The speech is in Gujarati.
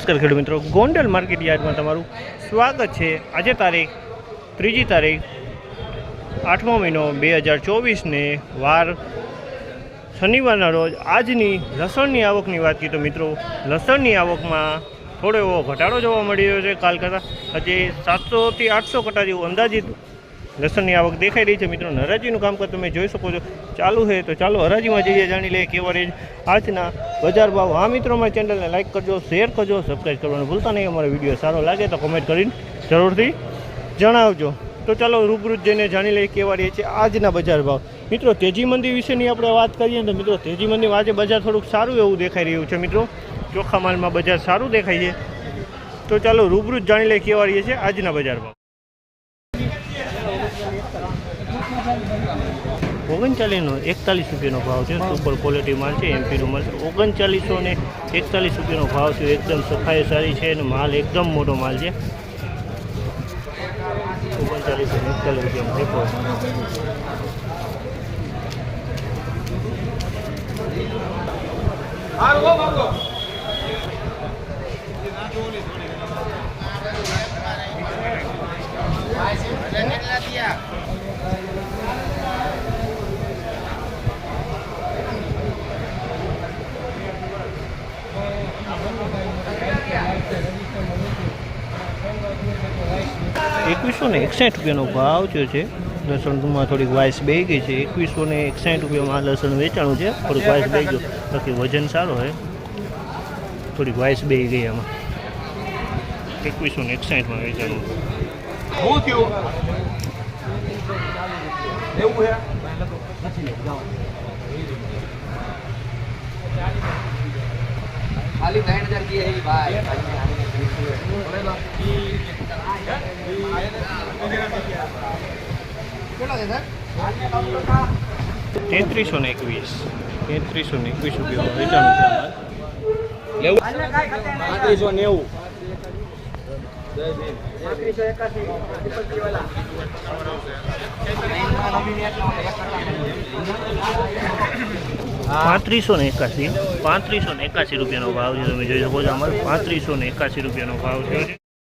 નમસ્કાર ખેડૂત મિત્રો, ગોંડલ માર્કેટ યાર્ડમાં તમારું સ્વાગત છે. આજે તારીખ ત્રીજી તારીખ, આઠમો મહિનો બે હજાર ચોવીસને વાર શનિવારના રોજ આજની લસણની આવકની વાત કરીએ તો મિત્રો, લસણની આવકમાં થોડો એવો ઘટાડો જોવા મળી રહ્યો છે. કાલ કરતાં હજી સાતસોથી આઠસો કટા જેવું અંદાજિત લસણની આવક દેખાઈ રહી છે મિત્રો. હરાજીનું કામકાજ તમે જોઈ શકો છો. ચાલુ છે તો ચાલો હરાજીમાં જઈએ, જાણી લઈએ કેવા રેજ આજના બજાર ભાવ. હા મિત્રો, અમારી ચેનલને લાઇક કરજો શેર કરજો સબસ્ક્રાઈબ કરવાનું ભૂલતા નહીં. અમારો વીડિયો સારો લાગે તો કોમેન્ટ કરીને જરૂરથી જણાવજો. તો ચાલો રૂબરૂ જઈને જાણી લઈએ કેવા રહે છે આજના બજાર ભાવ. મિત્રો, તેજી મંદી વિશેની આપણે વાત કરીએ તો મિત્રો, તેજી મંદીમાં આજે બજાર થોડુંક સારું એવું દેખાઈ રહ્યું છે મિત્રો. ચોખ્ખા માલમાં બજાર સારું દેખાય છે. તો ચાલો રૂબરૂ જાણી લઈએ કેવા રહીએ છે આજના બજાર ભાવ. ઓગણચાલીસનો એકતાલીસ રૂપિયાનો ભાવ છે સુપર ક્વોલિટી માલ છે એમપીનો માલ છે. ઓગણચાલીસો ને એકતાલીસ રૂપિયાનો ભાવ છે એકદમ સફાઈ સારી છે અને માલ એકદમ મોટો માલ છે. ઓગણચાલીસો ને એકતાલીસ રૂપિયાનો ટેકો એકવીસો ને એકસાઠ રૂપિયાનો ભાવ જે છે. લસણમાં થોડીક વાઇસ બે ગઈ છે. એકવીસો ને એકસાઠ રૂપિયામાં લસણ વેચાણું છે. થોડીક વાઇસ બે ગયો. બાકી વજન સારો હોય થોડીક વાઇસ બે ગઈ આમાં. એકવીસો ને એકસાઠમાં વેચાણું. એવું હે? નથી લેવું ખાલી ત્રણ હજાર કી હે ભાઈ. તેત્રીસો ને એકવીસ. તેત્રીસો ને એકવીસ રૂપિયા વેચાણ છે લેવું? પાંત્રીસો નેવું. પાંત્રીસો ને એકાસી પાંત્રીસો ને એકાસી રૂપિયાનો ભાવ છે, તમે જોઈ શકો છો અમારે પાંત્રીસો ને એકાસી રૂપિયાનો ભાવ છે.